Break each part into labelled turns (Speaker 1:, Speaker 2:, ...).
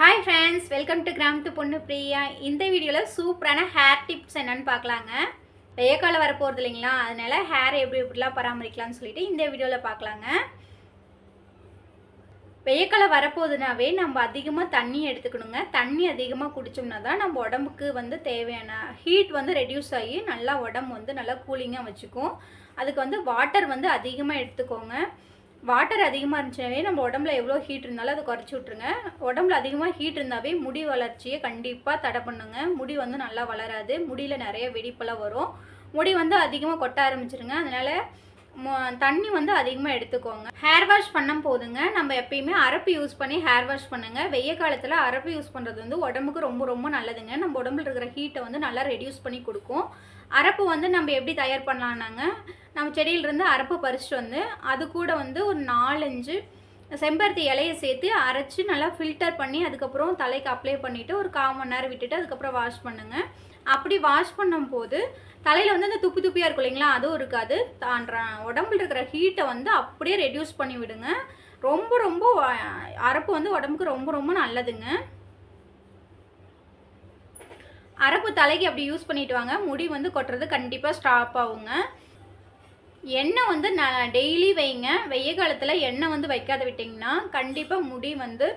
Speaker 1: Hi friends welcome to கிராமத்து பொண்ணு பிரியா இந்த வீடியோவில் சூப்பரான ஹேர் டிப்ஸ் என்னென்னு பார்க்கலாங்க. வெய்ய காலம் வரப்போகிறது இல்லைங்களா? அதனால ஹேர் எப்படி எப்படிலாம் பராமரிக்கலாம்னு சொல்லிட்டு இந்த வீடியோவில் பார்க்கலாங்க. வெய்யக்காலம் வரப்போகுதுனாவே நம்ம அதிகமாக தண்ணி எடுத்துக்கணுங்க. தண்ணி அதிகமாக குடித்தோம்னா தான் நம்ம உடம்புக்கு வந்து தேவையான ஹீட் வந்து ரெடியூஸ் ஆகி நல்லா உடம்பு வந்து நல்லா கூலிங்காக வச்சுக்கும். அதுக்கு வந்து வாட்டர் வந்து அதிகமாக எடுத்துக்கோங்க. வாட்டர் அதிகமாக இருந்துச்சுனாவே நம்ம உடம்புல எவ்வளோ ஹீட் இருந்தாலும் அதை குறைச்சி விட்ருங்க உடம்புல அதிகமாக ஹீட் இருந்தாவே முடி வளர்ச்சியை கண்டிப்பாக தடை பண்ணுங்க. முடி வந்து நல்லா வளராது. முடியில் நிறைய வெடிப்பெல்லாம் வரும். முடி வந்து அதிகமாக கொட்ட ஆரம்பிச்சிருங்க. அதனால் தண்ணி வந்து அதிகமாக எடுத்துக்கோங்க. ஹேர் வாஷ் பண்ணும் போதுங்க. நம்ம எப்பயுமே அரப்பு யூஸ் பண்ணி ஹேர் வாஷ் பண்ணுங்க. வெய்ய காலத்தில் அரப்பு யூஸ் பண்ணுறது வந்து உடம்புக்கு ரொம்ப ரொம்ப நல்லதுங்க. நம்ம உடம்புல இருக்கிற ஹீட்டை வந்து நல்லா ரெடியூஸ் பண்ணி கொடுக்கும். அரப்பு வந்து நம்ம எப்படி தயார் பண்ணலான்னாங்க நம்ம செடியிலிருந்து அரப்பு பறிச்சுட்டு வந்து அது கூட வந்து ஒரு நாலஞ்சு செம்பருத்தி இலையை சேர்த்து அரைச்சி நல்லா ஃபில்டர் பண்ணி அதுக்கப்புறம் தலைக்கு அப்ளை பண்ணிவிட்டு ஒரு கால் மணி நேரம் விட்டுட்டு அதுக்கப்புறம் வாஷ் பண்ணுங்க. அப்படி வாஷ் பண்ணும்போது தலையில் வந்து அந்த துப்பி துப்பியாக இருக்கும் இல்லைங்களா? அதுவும் இருக்காது. தான்ற உடம்புல இருக்கிற ஹீட்டை வந்து அப்படியே ரெடியூஸ் பண்ணி விடுங்க. ரொம்ப ரொம்ப அரப்பு வந்து உடம்புக்கு ரொம்ப ரொம்ப நல்லதுங்க. அரப்பு தலைக்கு அப்படி யூஸ் பண்ணிட்டு வாங்க. முடி வந்து கொட்டுறது கண்டிப்பாக ஸ்டாப் ஆகுங்க. எண்ணெய் வந்து நான் டெய்லி வைங்க. வெய்ய காலத்தில் எண்ணெய் வந்து வைக்காத விட்டிங்கன்னா கண்டிப்பாக முடி வந்து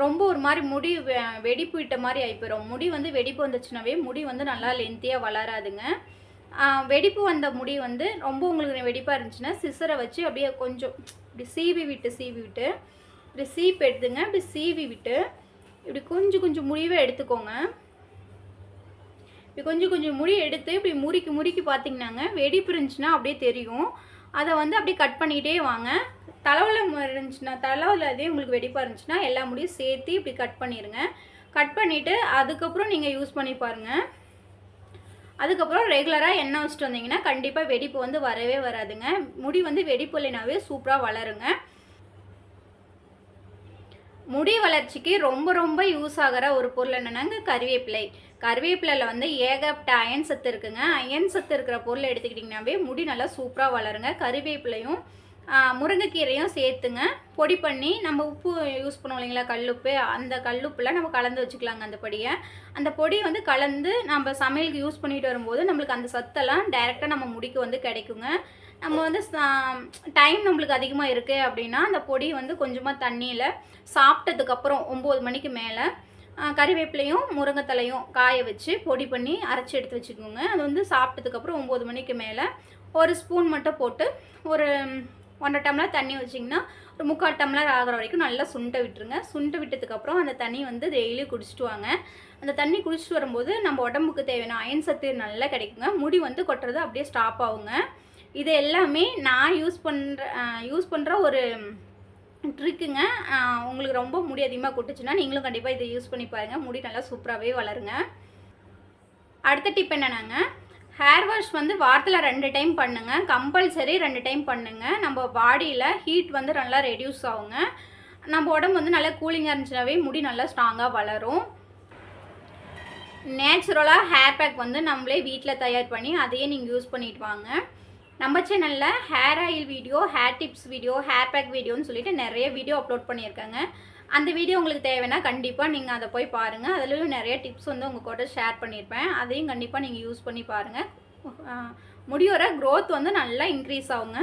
Speaker 1: ரொம்ப ஒரு மாதிரி முடி வெ- வெடிப்பு விட்ட மாதிரி ஆகிப்போயிடும் முடி வந்து வெடிப்பு வந்துச்சுனாவே முடி வந்து நல்லா லென்த்தியாக வளராதுங்க. வெடிப்பு வந்த முடி வந்து ரொம்ப உங்களுக்கு வெடிப்பாக இருந்துச்சுன்னா சிசரை வச்சு அப்படியே கொஞ்சம் இப்படி சீவி விட்டு சீவி விட்டு இப்படி சீப் எடுத்துங்க இப்படி சீவி விட்டு இப்படி கொஞ்சம் கொஞ்சம் முடிவை எடுத்துக்கோங்க. இப்படி கொஞ்சம் கொஞ்சம் முடி எடுத்து இப்படி முறுக்கி முறுக்கி பார்த்தீங்கன்னாங்க வெடிப்பு இருந்துச்சுன்னா அப்படியே தெரியும். அதை வந்து அப்படியே கட் பண்ணிக்கிட்டே வாங்க. தலைவில் இருந்துச்சுன்னா தலைவலை அதே உங்களுக்கு வெடிப்பாக இருந்துச்சுன்னா எல்லா முடியும் சேர்த்து இப்படி கட் பண்ணிடுங்க கட் பண்ணிவிட்டு அதுக்கப்புறம் நீங்கள் யூஸ் பண்ணி பாருங்கள் அதுக்கப்புறம் ரெகுலராக எண்ணெய் வச்சுட்டு வந்தீங்கன்னா கண்டிப்பாக வெடிப்பு வந்து வரவே வராதுங்க. முடி வந்து வெடிப்பு இல்லைனாவே சூப்பராக வளருங்க. முடி வளர்ச்சிக்கு ரொம்ப ரொம்ப யூஸ் ஆகிற ஒரு பொருள் என்னென்னாங்க? கருவேப்பிலை. கருவேப்பிலையில் வந்து ஏகப்பட்ட அயன் சத்து இருக்குங்க. அயன் சத்து இருக்கிற பொருள் எடுத்துக்கிட்டிங்கனாவே முடி நல்லா சூப்பராக வளருங்க. கருவேப்பிலையும் முருங்கைக்கீரையும் சேர்த்துங்க. பொடி பண்ணி நம்ம உப்பு யூஸ் பண்ணுவோம் இல்லைங்களா கல்லுப்பு. அந்த கல்லுப்பில் நம்ம கலந்து வச்சுக்கலாங்க அந்த பொடியை. அந்த பொடி வந்து கலந்து நம்ம சமையலுக்கு யூஸ் பண்ணிட்டு வரும்போது நம்மளுக்கு அந்த சத்தெல்லாம் டைரெக்டாக நம்ம முடிக்கு வந்து கிடைக்குங்க. நம்ம வந்து டைம் நம்மளுக்கு அதிகமாக இருக்குது அப்படின்னா அந்த பொடி வந்து கொஞ்சமாக தண்ணியில் சாப்பிட்டதுக்கப்புறம் ஒம்பது மணிக்கு மேலே கறிவேப்பிலையும் முருங்கைத்தலையும் காய வச்சு பொடி பண்ணி அரைச்சி எடுத்து வச்சுக்கோங்க. அது வந்து சாப்பிட்டதுக்கப்புறம் ஒம்பது மணிக்கு மேலே ஒரு ஸ்பூன் மட்டும் போட்டு ஒரு ஒன்றரை டம்ளர் தண்ணி வச்சிங்கன்னா ஒரு முக்கால் டம்ளர் ஆகிற வரைக்கும் நல்லா சுண்ட விட்டுருங்க. சுண்டை விட்டதுக்கப்புறம் அந்த தண்ணி வந்து டெய்லி குடிச்சிட்டு வாங்க. அந்த தண்ணி குடிச்சிட்டு வரும்போது நம்ம உடம்புக்கு தேவையான அயன் சத்து நல்லா கிடைக்குங்க. முடி வந்து கொட்டுறது அப்படியே ஸ்டாப் ஆகுங்க. இது எல்லாமே நான் யூஸ் பண்ணுற யூஸ் பண்ணுற ஒரு ட்ரிக்குங்க உங்களுக்கு ரொம்ப முடி அதிகமாக கொட்டுச்சுன்னா நீங்களும் கண்டிப்பாக இதை யூஸ் பண்ணி பாருங்கள் முடி நல்லா சூப்பராகவே வளருங்க. அடுத்த டிப் என்னன்னாங்க? வாஷ் வந்து வாரத்தில் ரெண்டு டைம் பண்ணுங்க. கம்பல்சரி ரெண்டு டைம் பண்ணுங்க. நம்ம பாடியில் ஹீட் வந்து நல்லா ரெடியூஸ் ஆகுங்க. நம்ம உடம்பு வந்து நல்லா கூலிங்காக இருந்துச்சுனாவே முடி நல்லா ஸ்ட்ராங்காக வளரும். நேச்சுரலாக ஹேர் பேக் வந்து நம்மளே வீட்டில் தயார் பண்ணி அதையே நீங்கள் யூஸ் பண்ணிட்டு வாங்க. நம்ம சேனலில் hair oil video hair tips video hair pack வீடியோன்னு சொல்லிட்டு நிறைய வீடியோ அப்லோட் பண்ணியிருக்காங்க. அந்த வீடியோ உங்களுக்கு தேவைன்னா கண்டிப்பாக நீங்கள் அதை போய் பாருங்கள் அதுலேயும் நிறைய டிப்ஸ் வந்து உங்கள் கூட ஷேர் பண்ணியிருப்பேன் அதையும் கண்டிப்பாக நீங்கள் யூஸ் பண்ணி பாருங்கள் முடியோட க்ரோத் வந்து நல்லா இன்க்ரீஸ் ஆகுங்க.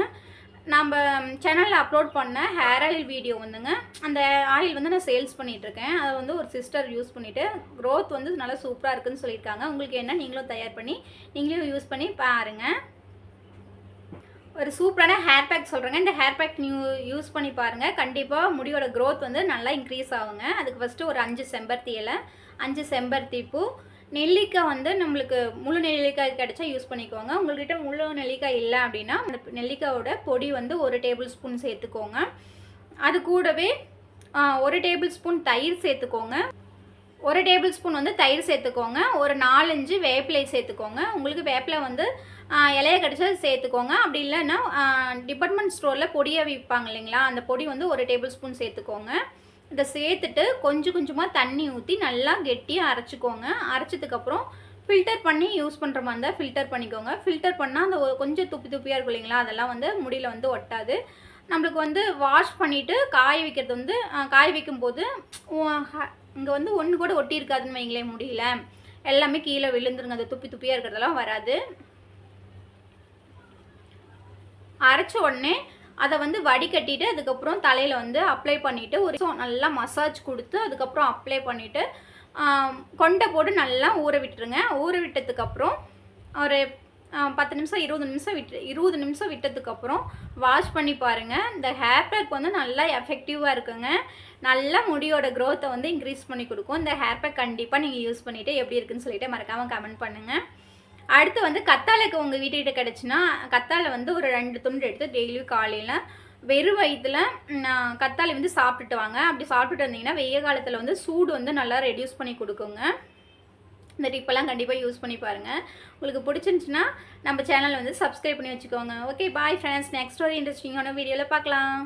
Speaker 1: நம்ம சேனலில் அப்லோட் பண்ண ஹேர் ஆயில் வீடியோ வந்துங்க அந்த ஆயில் வந்து நான் சேல்ஸ் பண்ணிகிட்ருக்கேன் அதை வந்து ஒரு சிஸ்டர் யூஸ் பண்ணிவிட்டு க்ரோத் வந்து நல்லா சூப்பராக இருக்குதுன்னு சொல்லியிருக்காங்க. உங்களுக்கு என்ன நீங்களும் தயார் பண்ணி நீங்களும் யூஸ் பண்ணி பாருங்கள் ஒரு சூப்பரான ஹேர் பேக் சொல்கிறேங்க இந்த ஹேர் பேக் நியூ யூஸ் பண்ணி பாருங்கள் கண்டிப்பாக முடியோட க்ரோத் வந்து நல்லா இன்க்ரீஸ் ஆகுங்க. அதுக்கு ஃபஸ்ட்டு ஒரு அஞ்சு செம்பருத்தி இலை அஞ்சு செம்பருத்தி பூ நெல்லிக்காய் வந்து நம்மளுக்கு முழு நெல்லிக்காய் கிடைச்சா யூஸ் பண்ணிக்கோங்க. உங்கள்கிட்ட முழு நெல்லிக்காய் இல்லை அப்படின்னா அந்த நெல்லிக்காயோட பொடி வந்து ஒரு டேபிள் ஸ்பூன் சேர்த்துக்கோங்க. அது கூடவே ஒரு டேபிள் ஸ்பூன் தயிர் சேர்த்துக்கோங்க. ஒரு டேபிள் ஸ்பூன் வந்து தயிர் சேர்த்துக்கோங்க. ஒரு நாலஞ்சு வேப்பிலை சேர்த்துக்கோங்க. உங்களுக்கு வேப்பிலை வந்து இலையை இலைய சேர்த்துக்கோங்க. அப்படி இல்லைன்னா டிபார்ட்மெண்ட் ஸ்டோரில் பொடியை விற்பாங்க இல்லைங்களா? அந்த பொடி வந்து ஒரு டேபிள் ஸ்பூன் சேர்த்துக்கோங்க. இதை சேர்த்துட்டு கொஞ்சம் கொஞ்சமாக தண்ணி ஊற்றி நல்லா கெட்டியாக அரைச்சிக்கோங்க. அரைச்சதுக்கப்புறம் ஃபில்டர் பண்ணி யூஸ் பண்ணுற மாதிரி இருந்தால் ஃபில்டர் பண்ணிக்கோங்க. ஃபில்டர் பண்ணால் அந்த கொஞ்சம் துப்பி துப்பியாக இருக்கும் இல்லைங்களா? அதெல்லாம் வந்து முடியில் வந்து ஒட்டாது. நம்மளுக்கு வந்து வாஷ் பண்ணிவிட்டு காய வைக்கிறது வந்து காய வைக்கும்போது இங்கே வந்து ஒன்று கூட ஒட்டி இருக்காதுன்னு வைங்களேன் முடியல. எல்லாமே கீழே விழுந்துருங்க. அந்த துப்பி துப்பியாக இருக்கிறதெல்லாம் வராது. அரைச்ச உடனே அதை வந்து வடிகட்டிட்டு அதுக்கப்புறம் தலையில் வந்து அப்ளை பண்ணிவிட்டு ஒரு நல்லா மசாஜ் கொடுத்து அதுக்கப்புறம் அப்ளை பண்ணிவிட்டு கொண்டை போட்டு நல்லா ஊற விட்டுருங்க. ஊற விட்டதுக்கப்புறம் ஒரு பத்து நிமிஷம் இருபது நிமிஷம் விட்டு இருபது நிமிஷம் விட்டதுக்கப்புறம் வாஷ் பண்ணி பாருங்கள் இந்த ஹேர் பேக் வந்து நல்லா எஃபெக்டிவாக இருக்குங்க. நல்லா முடியோட க்ரோத்தை வந்து இன்க்ரீஸ் பண்ணி கொடுக்கும். இந்த ஹேர் பேக் கண்டிப்பாக நீங்கள் யூஸ் பண்ணிவிட்டு எப்படி இருக்குன்னு சொல்லிட்டு மறக்காமல் கமெண்ட் பண்ணுங்கள் அடுத்து வந்து கத்தாழைக்கு உங்கள் வீட்டுக்கிட்ட கிடச்சின்னா கத்தாழை வந்து ஒரு ரெண்டு துண்டு எடுத்து டெய்லியும் காலையில் வெறும் வயிற்றுல கத்தாழை வந்து சாப்பிட்டுட்டு வாங்க. அப்படி சாப்பிட்டுட்டு வந்தீங்கன்னா வெய்ய காலத்தில் வந்து சூடு வந்து நல்லா ரெடியூஸ் பண்ணி கொடுக்குங்க. இந்த டிப்பெல்லாம் கண்டிப்பாக யூஸ் பண்ணி பாருங்கள் உங்களுக்கு பிடிச்சிருந்துச்சுன்னா நம்ம சேனலை வந்து சப்ஸ்கிரைப் பண்ணி வச்சுக்கோங்க. ஓகே பாய் ஃப்ரெண்ட்ஸ் நெக்ஸ்ட் ஒரு இன்ட்ரெஸ்டிங்கான வீடியோவில் பார்க்கலாம்.